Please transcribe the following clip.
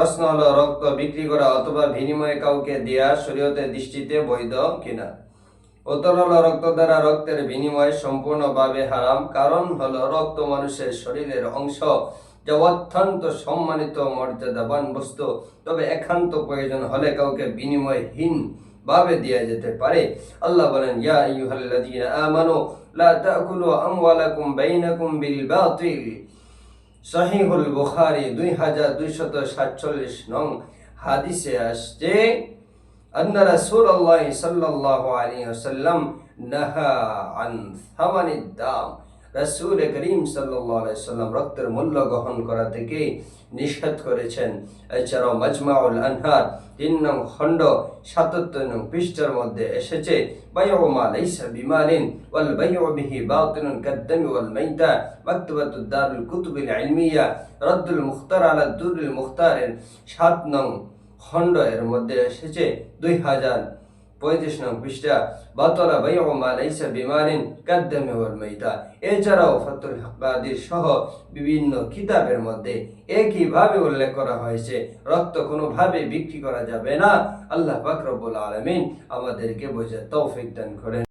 প্রশ্ন হলো, রক্ত বিক্রি করা অথবা বিনিময়ে কাউকে দেয়া শরীয়তের দৃষ্টিতে বৈধ কিনা? উত্তর হলো, রক্ত দ্বারা রক্তের বিনিময় সম্পূর্ণভাবে হারাম। কারণ হলো, রক্ত মানুষের শরীরের অংশ। যা অত্যন্ত সম্মানিত মর্যাদাবান বস্তু। তবে একান্ত প্রয়োজন হলে কাউকে বিনিময়হীন ভাবে দেয়া যেতে পারে। আল্লাহ বলেন, ইয়া আইয়ুহাল্লাযীনা আমানু, লা তাকুলু আমওয়ালাকুম বাইনাকুম বিল বাতিল। সহিহুল বুখারী দুই হাজার দুইশত সাতচল্লিশ নং হাদিসে আসছে أن رسول الله صلى الله عليه وسلم نهى عن ثمن الدم রাসূল করিম সাল্লাল্লাহু আলাইহি সাল্লাম রক্তের মূল্য গ্রহণ করা থেকে নিষেধ করেছেন এছাড়াও মাজমাউল আনহার তিন নং খণ্ড সাতাত্তর নং পৃষ্ঠার মধ্যে এসেছে, বাইউ মা লাইসা বিমালিন ওয়াল বাইউ বিহি বাতিনুন কাদ্দামি ওয়াল মাইতা মাকতুবাতুদ দারুল কুতুবিল ইলমিয়া রদ্দুল মুখতার আলা দুরুল মুখতারের সাত নং খণ্ড এর মধ্যে এসেছে, দুই হাজার পঁয়ত্রিশ নং পৃষ্ঠা বাতলা বাইউ মা লাইসা বিমালিন কাদ্দামি ওয়াল মাইতা। এছাড়াও ফাতুল হাকাদির সহ বিভিন্ন কিতাবের মধ্যে একইভাবে উল্লেখ করা হয়েছে, রক্ত কোনোভাবে বিক্রি করা যাবে না। আল্লাহ বাকরবুল আলমিন আলামিন আমাদেরকে বোঝার তৌফিক দান করেন।